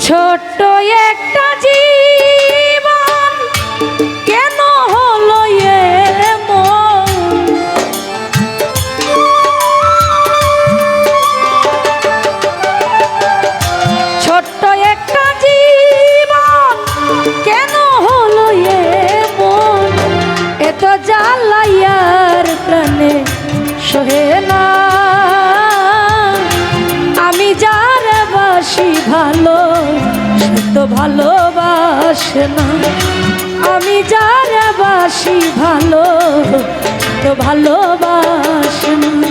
ছোট্ট একটা জীব ভালো তো ভালোবাসে না। আমি যারা বাসি ভালো তো ভালোবাসে না।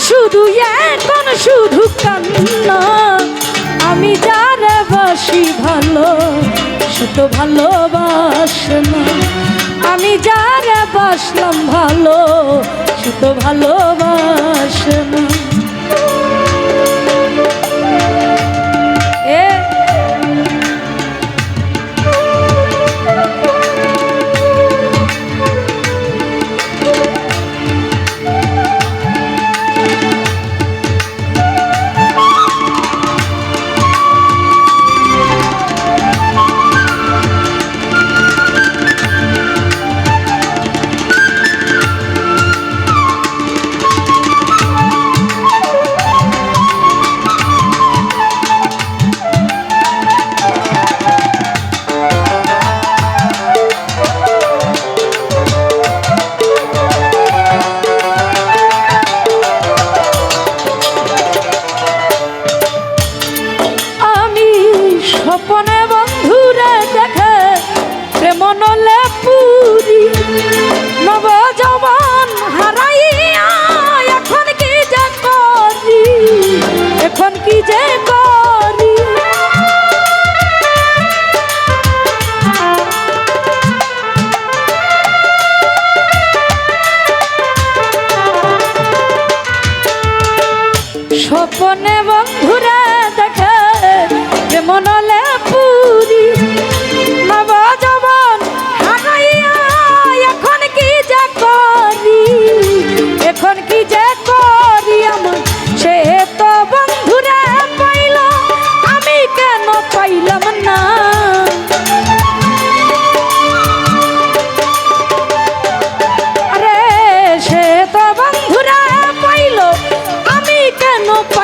শুধু এখন শুধু কান্না। আমি যারে বাসি ভালো শুধু ভালোবাস না। আমি যারে বাসলাম ভালো শুধু ভালোবাস না।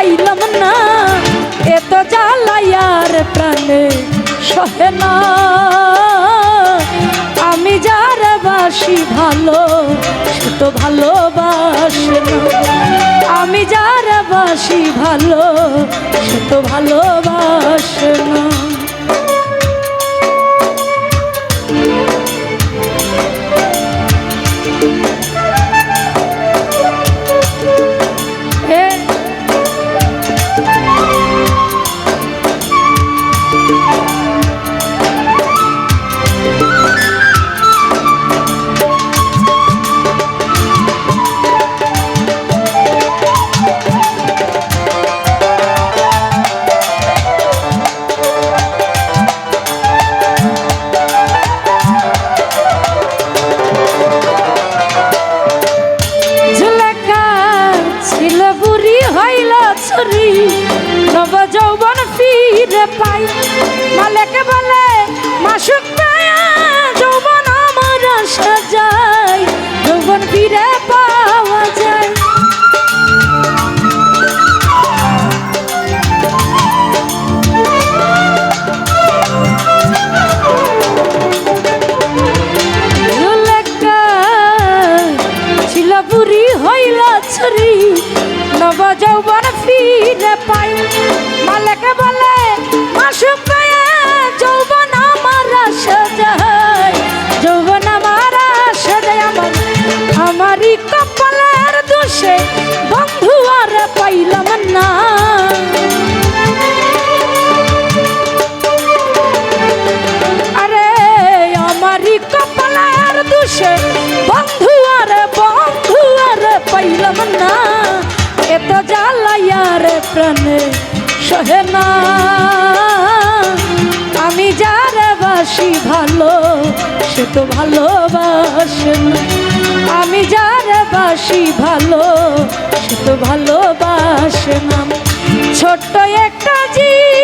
পাইলাম না। এত জ্বালাইয়ার প্রাণে সহে না। আমি যার বাসি ভালো, সে তো ভালোবাসে না। আমি যার বাসি ভালো, সে তো ভালোবাসে না। পাই মালেকে বলে মাসুক যৌবন আমার সাজাই যৌবন ফিরে পাওয়া যায়। ছিল বুড়ি হইল ছুরি নব যৌবন ফিরে রহে না আমি যারা বাসি ভালো, সে তো ভালোবাসে না। আমি যারা বাসি ভালো, সে তো ভালোবাসে না। ছোট্ট একটা জীব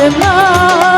Allah.